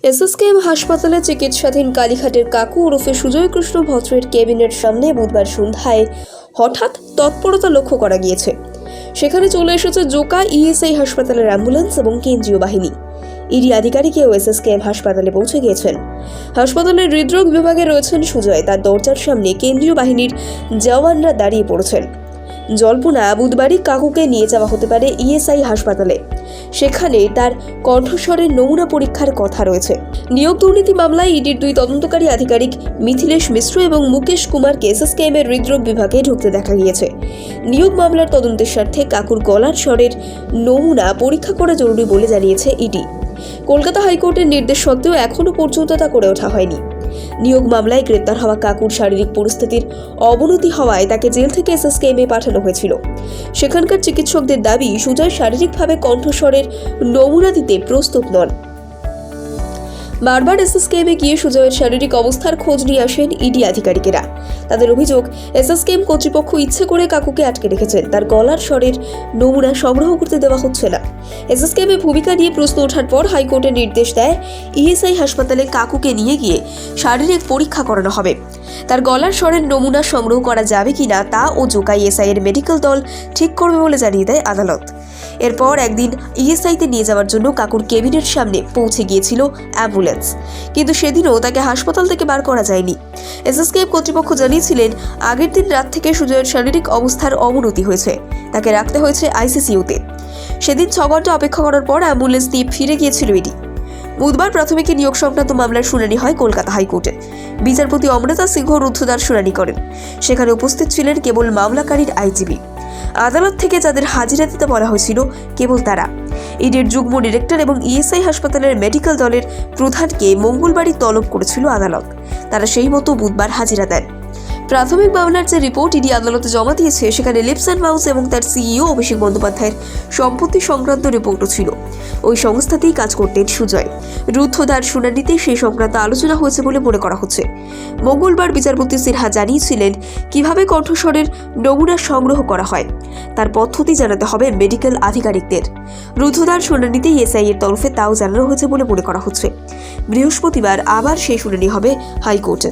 SSKM হাসপাতালে চিকিৎসাধীন কালীঘাটের কাকু ওরফে সুজয় কৃষ্ণ ভদ্রের কেবিনের সামনে বুধবার সন্ধ্যায় হঠাৎ তৎপরতা লক্ষ্য করা গিয়েছে। সেখানে চলে এসেছে জোকা ইএসআই হাসপাতালের অ্যাম্বুলেন্স এবং কেন্দ্রীয় বাহিনী। ইডি আধিকারিকেও এসএসকেএম হাসপাতালে পৌঁছে গিয়েছেন। হাসপাতালের হৃদরোগ বিভাগে রয়েছেন সুজয়। তার দরজার সামনে কেন্দ্রীয় বাহিনীর জওয়ানরা দাঁড়িয়ে পড়েছেন। জল্পনা বুধবারই কাকুকে নিয়ে যাওয়া হতে পারে ইএসআই হাসপাতালে। সেখানে তার কণ্ঠস্বরের নমুনা পরীক্ষার কথা রয়েছে। নিয়োগ দুর্নীতি মামলায় ইডির দুই তদন্তকারী আধিকারিক মিথিলেশ মিশ্র এবং মুকেশ কুমারকে এসএসকেএম এর হৃদরোগ বিভাগে ঢুকতে দেখা গিয়েছে। নিয়োগ মামলার তদন্তের স্বার্থে কাকুর গলার স্বরের নমুনা পরীক্ষা করা জরুরি বলে জানিয়েছে ইডি। কলকাতা হাইকোর্টের নির্দেশ সত্ত্বেও এখনও পর্যন্ত তা করে ওঠা হয়নি। নিয়োগ মামলায় গ্রেপ্তার হওয়া কাকুর শারীরিক পরিস্থিতির অবনতি হওয়ায় তাকে জেল থেকে এসএসকেএমে পাঠানো হয়েছিল। সেখানকার চিকিৎসকদের দাবি, সুজয় শারীরিকভাবে কণ্ঠস্বরের নমুনা দিতে প্রস্তুত নন। বারবার এসএসকেএমে গিয়ে সুজয়ের শারীরিক অবস্থার খোঁজ নিয়ে আসেন ইডি আধিকারিকেরা। তাদের অভিযোগ, এসএসকেএম কর্তৃপক্ষ ইচ্ছে করে কাকুকে আটকে রেখেছেন তার গলার স্বরের নমুনা সংগ্রহ করতে দেওয়া হচ্ছে না। এসএসকেএমের ভূমিকা নিয়ে প্রশ্ন ওঠার পর হাইকোর্টের নির্দেশ দেয়, ইএসআই হাসপাতালে কাকুকে নিয়ে গিয়ে শারীরিক পরীক্ষা করানো হবে। তার গলার স্বরের নমুনা সংগ্রহ করা যাবে কিনা তা ও জোকাই ইএসআই এর মেডিকেল দল ঠিক করবে বলে জানিয়ে দেয় আদালত। এরপর একদিন ইএসআইতে নিয়ে যাওয়ার জন্য কাকুর কেবিনের সামনে পৌঁছে গিয়েছিল অ্যাম্বুলেন্স। কিন্তু সেদিনও তাকে হাসপাতাল থেকে বার করা যায়নি। এসএসকেএফ কর্তৃপক্ষ জানিয়েছিলেন, আগের দিন রাত থেকে সুজয়ের শারীরিক অবস্থার অবনতি হয়েছে। তাকে রাখতে হয়েছে আইসিসিউতে সেদিন ছ ঘণ্টা অপেক্ষা করার পর অ্যাম্বুলেন্স নিয়ে ফিরে গিয়েছিল ইডি বুধবার প্রাথমিক নিয়োগ সংক্রান্ত মামলার শুনানি হয় কলকাতা হাইকোর্টে। বিচারপতি অমৃতা সিংহ রুদ্ধদ্বার শুনানি করেন। সেখানে উপস্থিত ছিলেন কেবল মামলাকারীর আইজিবি আদালত থেকে যাদের হাজিরা দিতে বলা হয়েছিল কেবল তারা। ইডির যুগ্ম ডিরেক্টর এবং ইএসআই হাসপাতালের মেডিকেল দলের প্রধানকে মঙ্গলবারই তলব করেছিল আদালত। তারা সেই মতো বুধবার হাজিরা দেন। প্রাথমিক মামলার যে রিপোর্ট ইডি আদালতে জমা দিয়েছে, সেখানে লিপস অ্যান্ড মাউস এবং তার সিইও অভিষেক বন্দ্যোপাধ্যায়ের সম্পত্তি সংক্রান্ত রিপোর্টও ছিল। ওই সংস্থাতেই কাজ করতেন সুজয়। রুদ্ধদ্বার শুনানিতে সেই সংক্রান্ত আলোচনা হয়েছে বলে মনে করা হচ্ছে। মঙ্গলবার বিচারপতি সিনহা জানিয়েছিলেন কীভাবে কণ্ঠস্বরের নমুনা সংগ্রহ করা হয়। তার পদ্ধতি জানাতে হবে মেডিকেল আধিকারিকদের। রুদ্ধদ্বার শুনানিতে এসআই এর তরফে তাও জানানো হয়েছে বলে মনে করা হচ্ছে। বৃহস্পতিবার আবার সেই শুনানি হবে হাইকোর্টে